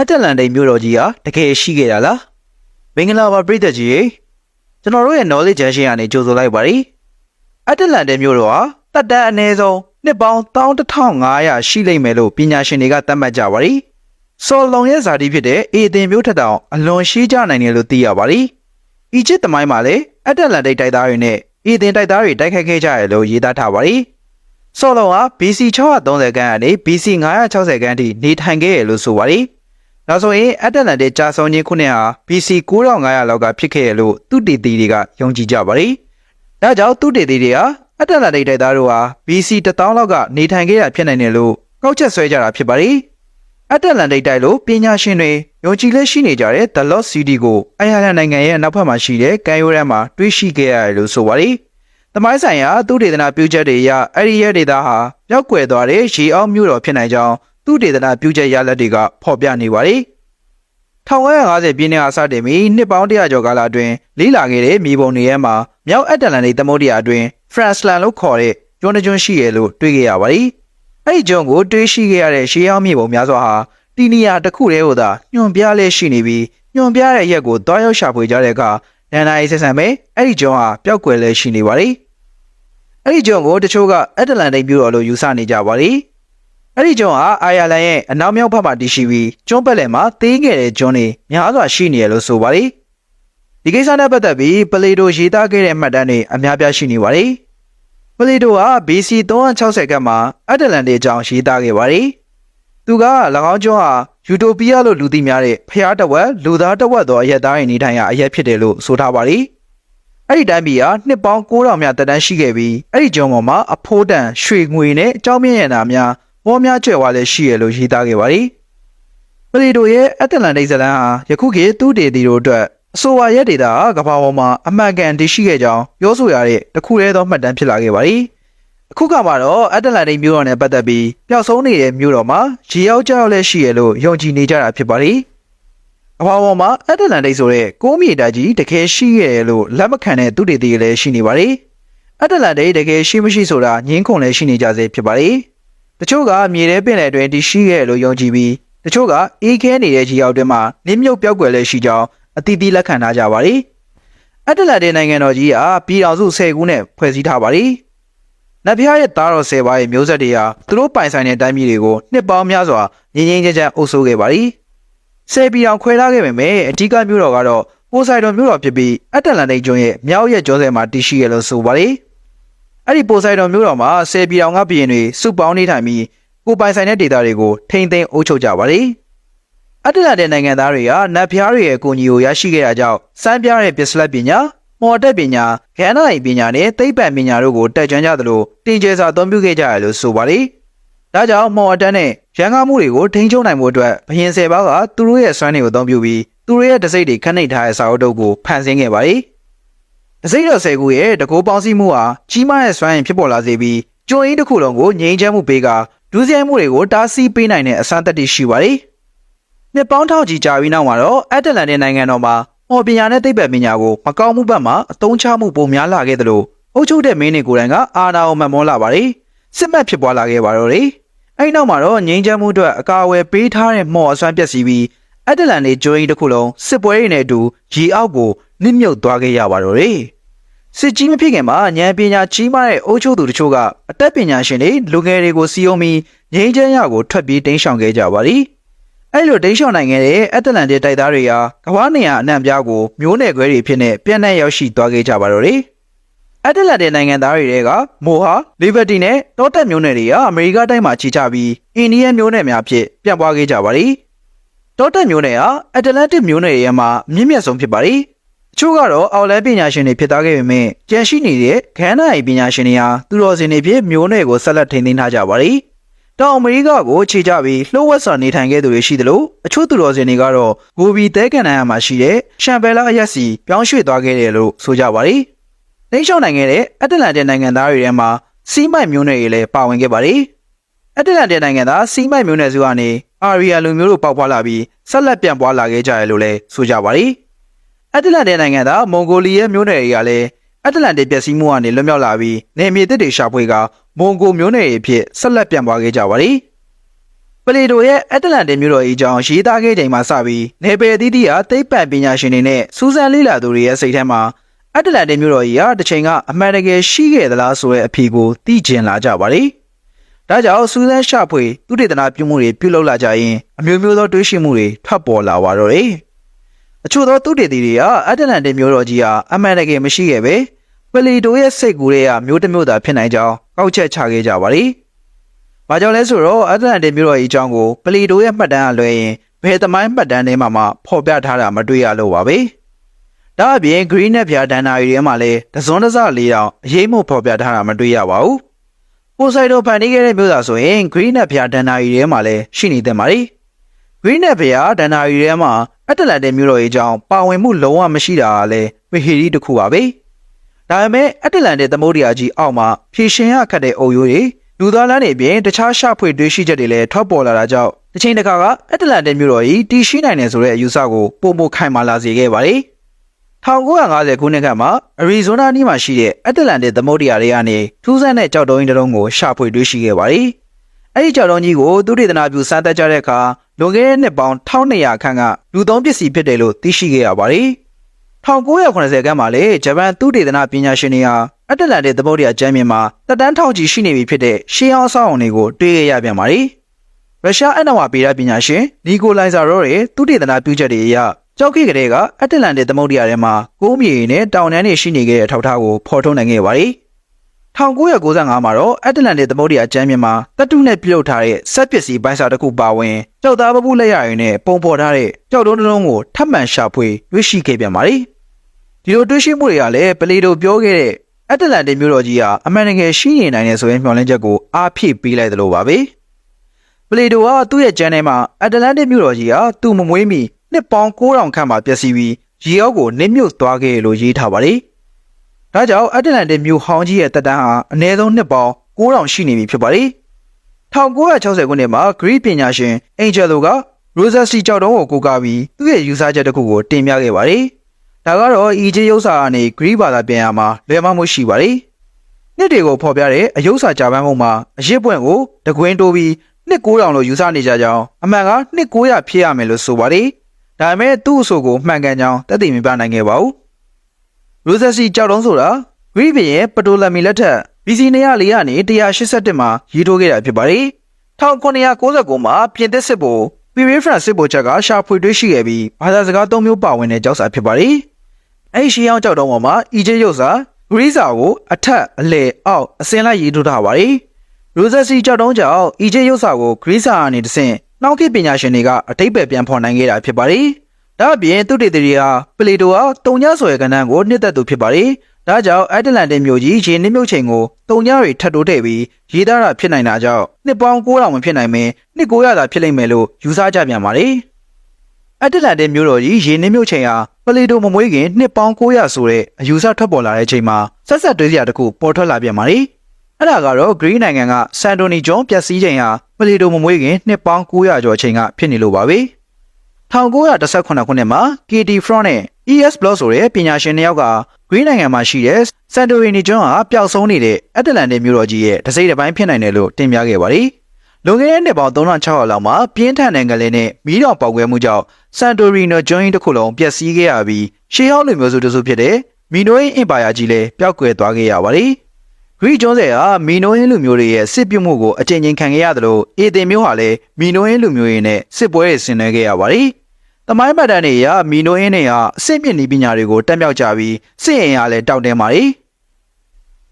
အတလန်တိတ်မြို့တော်ကြီးဟာတကယ်ရှိခဲ့တာလားမင်္ဂလာပါပြည်သက်ကြီးရေကျွန်တော်တို့ရဲ့ knowledge junction ကနေကြိုဆိုလိုက်ပါရီအတလန်တိတ်မြို့တော်ဟာတက်တန်းအနည်းဆုံးနှစ်ပေါင်း11500ရှိလိမ့်မယ်လို့ပညာရှင်တွေကသတ်မှတ်ကြပါရီစော်လုံရဲ့ဇာတိဖြစ်တဲ့အေသင်မြို့ထက်တောင်အလွန်ရှိကြနိုင်တယ်လို့သိရပါရီအီဂျစ်သမိုင်းမှာလည်းအတလန်တိတ်တိုက်သားတွေနဲ့အေသင်တိုက်သားတွေတိုက်ခိုက်ခဲ့ကြရလို့ရေးသားထားပါရီဆော်လုံဟာ BC 630ခန်းကနေ BC 960ခန်းထိနေထိုင်ခဲ့ရလို့ဆိုပါရီ။ နောက်ဆိုရင်အတ္တလန်တစ်ကြာဆုံးခြင်းခုနှစ်ဟာ BC 9500လောက်ကဖြစ်ခဲ့ရလို့သူတည်တည်တွေကယုံကြည်ကြပါရီ။ဒါကြောင့်သူတည်တည်တွေဟာအတ္တလန်တိတ်တိုက်သားတို့ဟာ BC 1000လောက်ကနေထိုင်ခဲ့ရဖြစ်နိုင်တယ်လို့ကောက်ချက်ဆွဲကြတာဖြစ်ပါရီ။အတ္တလန်တိတ်တိုက်လို့ပညာရှင်တွေယုံကြည်လက်ရှိနေကြတဲ့ The Lost City ကိုအိုင်ယာလန်နိုင်ငံရဲ့နောက်ဘက်မှာရှိတဲ့ကန်ယိုရန်မှာတွေ့ရှိခဲ့ရတယ်လို့ဆိုပါရီ။သမိုင်းဆိုင်ရာသူဒေသနာပြုချက်တွေအရအဲ့ဒီရဲ့ဒေတာဟာပျောက်ကွယ်သွားတဲ့ရေအောင်မြို့တော်ဖြစ်နိုင်ကြောင်း သူဒေသနာပြုချက်ရလက်တွေကဖော်ပြနေပါသည်1950ပြည့်နှစ်အစတင်ပြီးနှစ်ပေါင်း100ကျော်ကာလအတွင်းလေးလာခဲ့တဲ့မြေပုံတွေထဲမှာမြောက်အတ္တလန်တိတ်သမုဒ္ဒရာအတွင်းဖရန့်စလန်လို့ခေါ်တဲ့ကျွန်းတစ်ကျွန်းရှိရလို့တွေ့ခဲ့ရပါသည်အဲ့ဒီကျွန်းကိုတွေ့ရှိခဲ့ရတဲ့ရှေးအောင်မြေပုံများစွာဟာတီနီယာတစ်ခုတည်းဟိုသာညွန်ပြလဲရှိနေပြီးညွန်ပြတဲ့ရက်ကိုတွားရောက်ရှာဖွေကြတဲ့အခါဒန်နာရေးဆက်ဆံပဲအဲ့ဒီကျွန်းဟာပျောက်ကွယ်လဲရှိနေပါသည်အဲ့ဒီကျွန်းကိုတချို့ကအတ္တလန်တိတ်မြို့တော်လို့ယူဆနေကြပါလိ။ အဲ့ဒီကျွန်းဟာအာယာလန်ရဲ့အနောက်မြောက်ဘက်မှာတည်ရှိပြီးကျွန်းပတ်လည်မှာသေးငယ်တဲ့ကျွန်းတွေများစွာရှိနေရလို့ဆိုပါလိ။ဒီကိစ္စနဲ့ပတ်သက်ပြီးပလေတိုရေးသားခဲ့တဲ့မှတ်တမ်းတွေအများပြားရှိနေပါလိ။ပလေတိုဟာ BC 360ခန့်မှာအတ္တလန်တိတ်အကြောင်းရေးသားခဲ့ပါလိ။သူက၎င်းကျွန်းဟာယူတိုပီးယားလို့လူသိများတဲ့ဖျားတဝက်လူသားတဝက်သောအရက်သားတွေနေထိုင်ရာအရက်ဖြစ်တယ်လို့ဆိုထားပါလိ။အဲ့ဒီတိုင်းပြည်ဟာနှစ်ပေါင်း9000မြတ်တက်တန်းရှိခဲ့ပြီးအဲ့ဒီကျွန်းပေါ်မှာအဖိုးတန်ရွှေငွေနဲ့အကြောင်းမြင့်ရတာများ ပေါ်များကျွဲ့ဝါလည်းရှိရလို့ရေးသားခဲ့ပါသည်ပလီတိုရဲ့အတ္တလန်တိတ်ဇလန်ဟာယခုခေတ်သူတေတီတို့အတွက်အဆိုပါရက်ဒေတာကမ္ဘာပေါ်မှာအမှန်ကန်တည်ရှိခဲ့ကြောင်းပြောဆိုရတဲ့တစ်ခုတည်းသောမှတ်တမ်းဖြစ်လာခဲ့ပါသည်အခုကမှတော့အတ္တလန်တိတ်မြို့တော်နဲ့ပတ်သက်ပြီးပျောက်ဆုံးနေတဲ့မြို့တော်မှာရေရောက်ကြောက်လည်းရှိရလို့ယုံကြည်နေကြတာဖြစ်ပါသည်အဘဝမှာအတ္တလန်တိတ်ဆိုတဲ့ကိုးမြေတာကြီးတကယ်ရှိရဲ့လို့လက်မခံတဲ့သူတွေတည်းလည်းရှိနေပါလေအတ္တလန်တိတ်တကယ်ရှိမရှိဆိုတာငင်းခုန်လည်းရှိနေကြစေဖြစ်ပါလေ တချို့ကမြေထဲပင်လယ်အတွင်းတည်ရှိရဲ့လို့ယုံကြည်ပြီးတချို့ကအေးခဲနေတဲ့ကြီးရောက်တွင်းမှာနင်းမြုပ်ပြောက်ကွယ်လည်းရှိကြောင်းအတိအသီးလက်ခံထားကြပါလေအတ္တလန်တိတ်နိုင်ငံတော်ကြီးဟာပြည်တော်စု10ခုနဲ့ဖွဲ့စည်းထားပါလေနတ်ဖျားရဲ့သားတော်10ပါးရဲ့မျိုးဆက်တွေဟာသူတို့ပိုင်ဆိုင်တဲ့တိုင်းပြည်တွေကိုနှစ်ပေါင်းများစွာငြင်းငြင်းချမ်းချမ်းအုပ်စိုးခဲ့ပါလေဆယ်ပြည်အောင်ခွဲထားခဲ့ပေမဲ့အဓိကမြို့တော်ကတော့ပိုဆိုင်တော်မြို့တော်ဖြစ်ပြီးအတ္တလန်တိတ်ကျွန်းရဲ့မြောက်ရဲ့ကျောဆယ်မှာတည်ရှိရလို့ဆိုပါလေ အဲ့ဒီပိုဆိုင်တော်မြို့တော်မှာဆယ်ပြည်အောင်ကပြည်ရင်တွေစုပေါင်းနေထိုင်ပြီးကိုပိုင်ဆိုင်တဲ့ဒေသတွေကိုထိမ့်သိမ်းအုပ်ချုပ်ကြပါလေအတ္တလန်တဲ့နိုင်ငံသားတွေကနတ်ဖျားတွေရဲ့အကူအညီကိုရရှိခဲ့တာကြောင့်စမ်းပြတဲ့ပစ္စလက်ပညာမော်တက်ပညာခန္ဓာအိမ်ပညာနဲ့သိပ္ပံပညာတို့ကိုတက်ကြွကြသလိုတင်ကျဲစွာအသုံးပြုခဲ့ကြရလို့ဆိုပါလေဒါကြောင့်မော်အတန်းနဲ့ရန်ကားမှုတွေကိုထိန်းချုပ်နိုင်မှုအတွက်ဘရင်ဆယ်ပါးကသူတို့ရဲ့စွမ်းတွေကိုအသုံးပြုပြီးသူတို့ရဲ့တစိမ့်တွေခန့်နှိပ်ထားတဲ့စာအုပ်တုပ်ကိုဖန်ဆင်းခဲ့ပါ යි ။တ စိမ့်တော်ဆယ်ခုရဲ့တကိုးပေါင်းစည်းမှုဟာကြီးမားတဲ့စွမ်းရည်ဖြစ်ပေါ်လာစေပြီးကျွန်းရင်းတစ်ခုလုံးကိုငြိမ်းချမ်းမှုပေးကဒုစရိုက်မှုတွေကိုတားဆီးပေးနိုင်တဲ့အစမ်းသက်တရှိပါ යි ။နှစ်ပေါင်းထောင်ကြီးကြာပြီးနောက်မှာတော့အတ္တလန်တဲ့နိုင်ငံတော်မှာဟော်ပညာနဲ့သိပ္ပံပညာကိုမကောင်းမှုဘက်မှာအသုံးချမှုပုံများလာခဲ့သလိုအုပ်ချုပ်တဲ့မင်းတွေကိုယ်တိုင်ကအာဏာကိုမတ်မောလာပါ යි ။စစ်မှတ်ဖြစ်ပွားလာခဲ့ပါတော့တယ်အဲ့နောက်မှာတော့ငိမ့်ချမ်းမှုအတွက်အကာအကွယ်ပေးထားတဲ့မော်အစွမ်းပျက်စီးပြီးအတ္တလန်နေဂျိုးကြီးတစ်ခုလုံးစစ်ပွဲတွေနဲ့အတူရေအောက်ကို နစ်မြုပ်သွားခဲ့ရပါတော့တယ်စစ်ကြီးမဖြစ်ခင်မှာဉာဏ်ပညာကြီးမားတဲ့အုပ်ချုပ်သူတို့ချို့ကအတတ်ပညာရှင်တွေလူငယ်တွေကိုစီယုံပြီးငိမ့်ချမ်းရကိုထွက်ပြေးတိမ်းရှောင်ခဲ့ကြပါသည်အဲ့လိုတိမ်းရှောင်နိုင်ခဲ့တဲ့အတ္တလန်တဲ့တိုက်သားတွေဟာကမ္ဘာနေရာအနှံ့အပြားကိုမျိုးနယ်ခွဲတွေဖြစ်နေပြန့်နှံ့ရောက်ရှိသွားခဲ့ကြပါတော့တယ်အတ္တလန်တဲ့နိုင်ငံသားတွေတဲကမိုဟာလီဘက်တီနဲ့တောတက်မျိုးနယ်တွေကအမေရိကတိုင်းမှာခြေချပြီးအိန္ဒိယမျိုးနယ်များဖြစ်ပြန့်ပွားခဲ့ကြပါသည်တောတက်မျိုးနယ်ဟာအတ္တလန်တစ်မျိုးနယ်ရဲ့မှာမြင့်မြတ်ဆုံးဖြစ်ပါသည်အ ချို့ကတော့အော်လန်ပညာရှင်တွေဖြစ်သားခဲ့ပေမဲ့ကြံရှိနေတဲ့ခန္ဓာအိပညာရှင်တွေဟာသူတော်စင်တွေဖြစ်မျိုးနယ်ကိုဆက်လက်ထိန်းသိမ်းထားကြပါသည်တောင်အမေရိကကိုခြေချပြီးလှုပ်ဝက်စွာနေထိုင်ခဲ့သူတွေရှိသလိုအချို့သူတော်စင်တွေကတော့ဂိုဘီတဲကန်နန်ယာမှာရှိတဲ့ရှမ်ဘဲလာအရက်စီပြောင်းရွှေ့သွားခဲ့တယ်လို့ဆိုကြပါသည်တိန့်ရှောင်းနိုင်ခဲ့တဲ့အတ္တလန်တဲ့နိုင်ငံသားတွေထဲမှာစီးမိုက်မျိုးနွယ်တွေလည်းပါဝင်ခဲ့ပါတယ်။အတ္တလန်တဲ့နိုင်ငံသားစီးမိုက်မျိုးနွယ်စုကနေအာရီယာလူမျိုးတို့ပေါက်ဖွာလာပြီးဆက်လက်ပြန့်ပွားလာခဲ့ကြရလို့လည်းဆိုကြပါတယ်။ အတ္တလန်တဲ့နိုင်ငံသားမွန်ဂိုလီယာမျိုးနွယ်တွေကလည်းအတ္တလန်တဲ့ပြည်စည်းမှုကနေလွတ်မြောက်လာပြီးနေမြေသစ်တွေရှာဖွေကမွန်ဂိုမျိုးနွယ်တွေအဖြစ်ဆက်လက်ပြန့်ပွားခဲ့ကြပါတယ်။ပလီတိုရဲ့အတ္တလန်တင်မြို့တော်အကြောင်းရေးသားခဲ့ချိန်မှာစပြီးနေပယ်အသီးသီးဟာသိပ္ပံပညာရှင်တွေနဲ့စူးစမ်းလေ့လာသူတွေရဲ့စိတ်ထဲမှာအတ္တလန်တင်မြို့တော်ကြီးဟာတစ်ချိန်ကအမှန်တကယ်ရှိခဲ့သလားဆိုတဲ့အဖြေကိုသိကျင်လာကြပါတယ်။ဒါကြောင့်စူးစမ်းရှာဖွေသူတေသနာပြုမှုတွေပြုလုပ်လာကြရင်အမျိုးမျိုးသောတွေးရှိမှုတွေထွက်ပေါ်လာပါတော့တယ်။ အချို့သောသူတေသီတွေကအတ္တလန်တင်မြို့တော်ကြီးဟာအမှန်တကယ်မရှိခဲ့ပဲပလီတိုရဲ့စိတ်ကူတွေကမျိုးတစ်မျိုးသာဖြစ်နိုင်ကြောင်းကောက်ချက်ချခဲ့ကြပါတယ်။ဘာကြောင့်လဲဆိုတော့အတ္တလန်တင်မြို့တော်ကြီးအကြောင်းကိုပလီတိုရဲ့မှတ်တမ်းအလွဲရင်ဘယ်သမိုင်းမှတ်တမ်းထဲမှာမှဖော်ပြထားတာမတွေ့ရလို့ပါပဲ။ဒါအပြင် green နဲ့ဖြာဒန်နာရီထဲမှာလည်းတစွန်းတစလေးတောင်အရေးမှုဖော်ပြထားတာမတွေ့ရပါဘူး။ပိုဆိုင်တိုဖန်တီးခဲ့တဲ့မြို့သားဆိုရင် green နဲ့ဖြာဒန်နာရီထဲမှာလည်းရှိနေတယ်မှာလေ။ green နဲ့ဖြာဒန်နာရီထဲမှာ အတ္တလန်တင်မြို့တော်ကြီးအကြောင်းပါဝင်မှုလုံးဝမရှိတာကလည်းဝေဟီရီတစ်ခုပါပဲ။ဒါပေမဲ့အတ္တလန်တင်သမုဒ္ဒရာကြီးအောက်မှာဖြည့်ရှင်ရခတ်တဲ့အုပ်ရိုးတွေလူသားလမ်းတွေအပြင်တခြားရှာဖွေတွေးရှိချက်တွေလည်းထွက်ပေါ်လာတာကြောင့်တစ်ချိန်တစ်ခါကအတ္တလန်တင်မြို့တော်ကြီးတည်ရှိနိုင်တယ်ဆိုတဲ့အယူဆကိုပုံမခိုင်မာလာစေခဲ့ပါတယ်။1950ခုနှစ်ခန့်မှာအရီဇိုနာနီးမှာရှိတဲ့အတ္တလန်တင်သမုဒ္ဒရာတွေကနေထူးဆန်းတဲ့ကြောက်တုံးကြီးတစ်လုံးကိုရှာဖွေတွေးရှိခဲ့ပါတယ်။အဲဒီကြောက်တုံးကြီးကိုသူတေသနာပြုစမ်းသပ်ကြတဲ့အခါ လွန်ခဲ့တဲ့နှစ်ပေါင်း1200ခန့်ကလူသုံးပစ္စည်းဖြစ်တယ်လို့သိရှိခဲ့ရပါတယ်။1980ခန်းမှာလေဂျပန်သူတေသနာပညာရှင်တွေဟာအတ္တလန်တစ်သမုဒ္ဒရာကျမ်းမြေမှာတက်တန်းထောင်ကြီးရှိနေပြီဖြစ်တဲ့ရှေးဟောင်းအဆောက်အုံတွေကိုတွေ့ရရပြန်ပါလိ။ရုရှားအနဝပေဒပညာရှင်နီကိုလိုင်ဇာရောရဲ့သူတေသနာပြုချက်တွေအရကြောက်ခိကလေးကအတ္တလန်တစ်သမုဒ္ဒရာထဲမှာကိုးမြေနဲ့တောင်တန်းတွေရှိနေခဲ့တဲ့အထောက်အထားကိုဖော်ထုတ်နိုင်ခဲ့ပါလိ။ 1995မှာတော့အတ္တလန်တစ်သမုဒ္ဒရာကျမ်းမြေမှာတပ်တုနဲ့ပြုလုပ်ထားတဲ့စက်ပစ္စည်းပိုင်းစာတစ်ခုပါဝင်ကြောက်သားပပူလက်ရည်နဲ့ပုံပေါ်ထားတဲ့ကြောက်တုံးတစ်လုံးကိုထပ်မံရှာဖွေတွေ့ရှိခဲ့ပြန်ပါလိ။ဒီလိုတွေ့ရှိမှုတွေကလည်းပလီတိုပြောခဲ့တဲ့အတ္တလန်တင်မြို့တော်ကြီးဟာအမှန်တကယ်ရှိနေနိုင်တဲ့ဆိုရင်မျှော်လင့်ချက်ကိုအားဖြည့်ပေးလိုက်သလိုပါပဲပလေတိုကသူ့ရဲ့ကျမ်းထဲမှာအတ္တလန်တင်မြို့တော်ကြီးဟာသူ့မမွေးမီနှစ်ပေါင်း9000ခန့်မှပျက်စီးပြီးရေအောက်ကိုနစ်မြုပ်သွားခဲ့လို့ရေးထားပါတယ် ဒါကြောင့်အတ္တလန်တင်မြို့ဟောင်းကြီးရဲ့တက်တန်းဟာအနည်းဆုံးနှစ်ပေါင်း9000ရှိနေပြီဖြစ်ပါတယ်1960ခုနှစ်မှာဂရိပညာရှင်အင်ဂျယ်လိုကရိုဇာစီကြောက်တုံးကိုကိုးကားပြီးသူ့ရဲ့ယူဆချက်တစ်ခုကိုတင်ပြခဲ့ပါတယ်ဒါကတော့အီဂျစ်ရုပ်စာကနေဂရိဘာသာပြန်ရမှာလွယ်မမှုရှိပါလေ။နှစ်တွေကိုဖော်ပြတဲ့အယုပ်စာကြာပန်းပုံမှာအရစ်ပွင့်ကိုတကွင်းတိုးပြီးနှစ်900လို့ယူဆနေကြကြောင်းအမှန်ကနှစ်900ဖြစ်ရမယ်လို့ဆိုပါလေ။ဒါပေမဲ့သူ့အဆိုကိုမှန်ကန်ကြောင်းတက်တည်မပြနိုင်ခဲ့ပါဘူး။ ရိုဇက်စီကြောက်တုံးဆိုတာဂရိဘရဲ့ပတိုလမီလက်ထက် BC 204ကနေ181မှာရေးထိုးခဲ့တာဖြစ်ပါလေ။1999မှာပြင်သစ်စစ်ဗိုလ်ပီရီဖရန်စစ်ဗိုလ်ချက်ကရှာဖွေတွေ့ရှိခဲ့ပြီးဘာသာစကား၃မျိုးပါဝင်တဲ့ကြောက်စာဖြစ်ပါလေ။အဲ့ရှီအောင်ကြောက်တုံးပေါ်မှာအီဂျစ်ရုပ်စာဂရိစာကိုအထက်အလယ်အောက်အစင်းလိုက်ရေးထိုးထားပါလေ။ရိုဇက်စီကြောက်တုံးကြောင့်အီဂျစ်ရုပ်စာကိုဂရိစာအနေနဲ့တဆင့်နောက်ခေတ်ပညာရှင်တွေကအတိတ်ပဲပြန်ဖော်နိုင်ခဲ့တာဖြစ်ပါလေ။ ဒါ့အပြင်သူတေတီဟာပလေတိုဟာတုံညဆွဲကဏ္ဍကိုနှစ်သက်သူဖြစ်ပါလေ။ဒါကြောင့်အတ္တလန်တင်မြို့ကြီးရေနစ်မြုပ်ချိန်ကိုတုံညတွေထပ်တိုးထည့်ပြီးရေးသားတာဖြစ်နိုင်တာကြောင့်နှစ်ပေါင်း9000မဖြစ်နိုင်မင်းနှစ်900သာဖြစ်လိမ့်မယ်လို့ယူဆကြပြန်ပါလေ။အတ္တလန်တင်မြို့တော်ကြီးရေနစ်မြုပ်ချိန်ဟာပလေတိုမမွေးခင်နှစ်ပေါင်း900ဆိုတဲ့အယူဆထွက်ပေါ်လာတဲ့ချိန်မှာဆက်ဆက်တွေးစရာတစ်ခုပေါ်ထွက်လာပြန်ပါလေ။အဲ့ဒါကတော့ Green နိုင်ငံကဆန်တိုနီဂျွန်ပျက်စီးချိန်ဟာပလေတိုမမွေးခင်နှစ်ပေါင်း900ကျော်ချိန်ကဖြစ်နေလို့ပါပဲ။ 1918ခုနှစ်မှာ KT Front နဲ့ ES Block ဆိုတဲ့ပညာရှင်နှစ်ယောက်က Green နိုင်ငံမှာရှိတဲ့ Santorini ကျွန်းဟာပျောက်ဆုံးနေတဲ့အတ္တလန်တိမြို့တော်ကြီးရဲ့တစိမ့်တစ်ပိုင်းဖြစ်နိုင်တယ်လို့တင်ပြခဲ့ပါတယ်။လွန်ခဲ့တဲ့နှစ်ပေါင်း3600လောက်မှာပြင်းထန်တဲ့ငလင်းနဲ့မီးတောင်ပေါက်ကွဲမှုကြောင့် Santorini ကျွန်းကြီးတစ်ခုလုံးပျက်စီးခဲ့ရပြီးရှေးဟောင်းလူမျိုးစုတစုဖြစ်တဲ့မီနိုအင်းအင်ပါယာကြီးလည်းပျောက်ကွယ်သွားခဲ့ရပါတယ်။ Green ကျွန်းဆက်ဟာမီနိုအင်းလူမျိုးတွေရဲ့စစ်ပြုမှုကိုအကြိမ်ကြိမ်ခံခဲ့ရတယ်လို့အေတင်မျိုးဟာလည်းမီနိုအင်းလူမျိုးတွေနဲ့စစ်ပွဲတွေဆင်နွှဲခဲ့ရပါတယ်။ တမိုင်းပတ်တန်းတွေအရမီနိုအင်းတွေဟာအဆင့်မြင့်နည်းပညာတွေကိုတက်မြောက်ကြပြီးစစ်ရင်အားလည်းတောက်တင်းပါလေ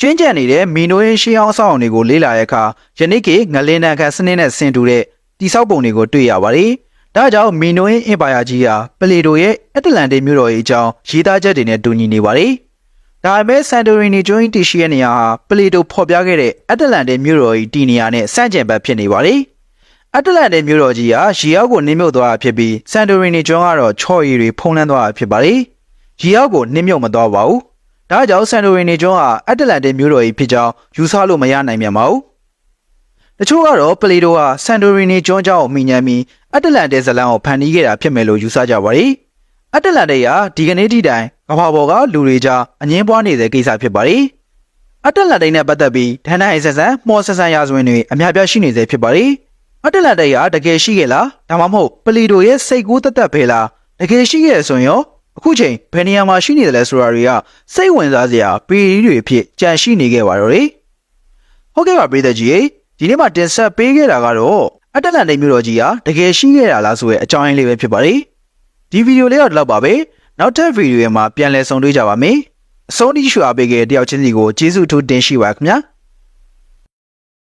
ကျင်းကျန်နေတဲ့မီနိုအင်းရှေးအောင်ဆောင်တွေကိုလေ့လာတဲ့အခါယနေ့ခေတ်ငလင်းတန်ခတ်စနစ်နဲ့ဆင်တူတဲ့တိဆောက်ပုံတွေကိုတွေ့ရပါတယ်ဒါကြောင့်မီနိုအင်းအင်ပါယာကြီးဟာပလေတိုရဲ့အတ္တလန်တိမြို့တော်ရဲ့အကြောင်းရေးသားချက်တွေနဲ့တူညီနေပါတယ်ဒါပေမဲ့ဆန်တိုရီနီကျွန်းတီရှိရဲ့နေရာဟာပလေတိုဖော်ပြခဲ့တဲ့အတ္တလန်တိမြို့တော်ကြီးတီနေရာနဲ့စန့်ကျင်ဘက်ဖြစ်နေပါတယ် အတ္တလန်တိမြို့တော်ကြီးဟာရေအောက်ကိုနင်းမြုပ်သွားတာဖြစ်ပြီးဆန်တိုရီနီကျွန်းကတော့ချော်ရည်တွေဖုံးလွှမ်းသွားတာဖြစ်ပါတယ်။ရေအောက်ကိုနင်းမြုပ်မသွားပါဘူး။ဒါကြောင့်ဆန်တိုရီနီကျွန်းဟာအတ္တလန်တိမြို့တော်ကြီးဖြစ်ကြောင်းယူဆလို့မရနိုင်ပြန်ပါဘူး။တချို့ကတော့ပလီတိုဟာဆန်တိုရီနီကျွန်းကြောင်းကိုမိညမ်းပြီးအတ္တလန်တိဇလန်ကိုဖန်တီးခဲ့တာဖြစ်မယ်လို့ယူဆကြပါတယ်။အတ္တလန်တိဟာဒီကနေ့ထိတိုင်ကမ္ဘာပေါ်ကလူတွေကြားအငင်းပွားနေတဲ့ကိစ္စဖြစ်ပါတယ်။အတ္တလန်တိနဲ့ပတ်သက်ပြီးဒဏ္ဍာရီဆက်ဆန်မော်ဆက်ဆန်ရာဇဝင်တွေအများပြားရှိနေစေဖြစ်ပါတယ်။ အတ္တလန်တိတ်ဟာတကယ်ရှိခဲ့လားဒါမှမဟုတ်ပလီတိုရဲ့စိတ်ကူးသက်သက်ပဲလားတကယ်ရှိခဲ့ရဆိုရင်ရောအခုချိန်ဘယ်နေရာမှာရှိနေတယ်လဲဆိုတာတွေကစိတ်ဝင်စားစရာပီရီတွေဖြစ်ကြန့်ရှိနေခဲ့ပါတော့တယ်ဟုတ်ကဲ့ပါပြည်သက်ကြီးရေဒီနေ့မှာတင်ဆက်ပေးခဲ့တာကတော့အတ္တလန်တိတ်မြို့တော်ကြီးဟာတကယ်ရှိခဲ့တာလားဆိုတဲ့အကြောင်းရင်းလေးပဲဖြစ်ပါတယ်ဒီဗီဒီယိုလေးတော့ဒီလောက်ပါပဲနောက်ထပ်ဗီဒီယိုမှာပြန်လည်ဆုံတွေ့ကြပါမယ်အဆုံးထိရှုအားပေးခဲ့တဲ့တယောက်ချင်းစီကိုကျေးဇူးထူးတင်ရှိပါခင်ဗျာ